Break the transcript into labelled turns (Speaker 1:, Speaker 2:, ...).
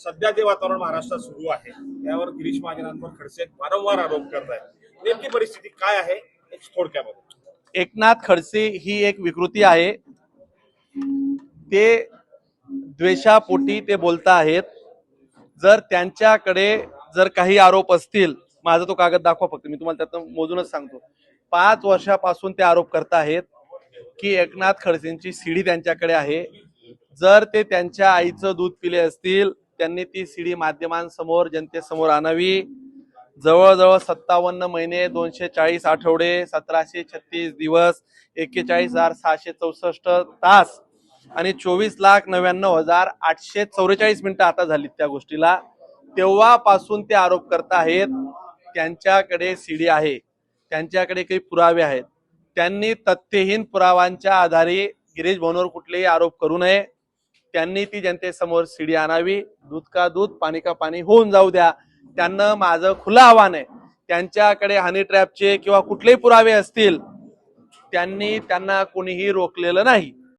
Speaker 1: सध्या जे वातावरण महाराष्ट्रात सुरू आहे त्यावर गिरीश महाजनांवर खडसे वारंवार आरोप करत आहेत नेमकी परिस्थिती काय आहे थोडक्यामध्ये
Speaker 2: एकनाथ खडसे ही एक विकृती आहे. ते द्वेषापोटी ते बोलता आहेत. जर त्यांच्याकडे जर काही आरोप असतील माझा तो कागद दाखवा फक्त मी तुम्हाला त्यातून मोजूनच सांगतो. पाच वर्षापासून ते आरोप करत आहेत की एकनाथ खडसेंची सीडी त्यांच्याकडे आहे. जर ते त्यांच्या आईचं दूध पिले असतील त्यांनी ती सीडी माध्यमांसमोर जनतेसमोर आणावी. जवळजवळ सत्तावन्न महिने दोनशे चाळीस आठवडे सतराशे छत्तीस दिवस एक्केचाळीस हजार सहाशे चौसष्ट तास आणि चोवीस लाख नव्याण्णव हजार आठशे चौवेचाळीस मिनिटं आता झालीत त्या गोष्टीला. तेव्हापासून ते आरोप करत आहेत त्यांच्याकडे सीडी आहे त्यांच्याकडे काही पुरावे आहेत. त्यांनी तथ्यहीन पुरावांच्या आधारे गिरीश भवनवर कुठलेही आरोप करू नये. त्यांनी ती जनतेसमोर सीडी आणावी. दूध का दूध पाणी का पाणी होऊन जाऊ द्या. त्यांना माझं खुलं आव्हान आहे. त्यांच्याकडे हनी ट्रॅपचे किंवा कुठलेही पुरावे असतील त्यांनी त्यांना कोणीही रोखलेलं नाही.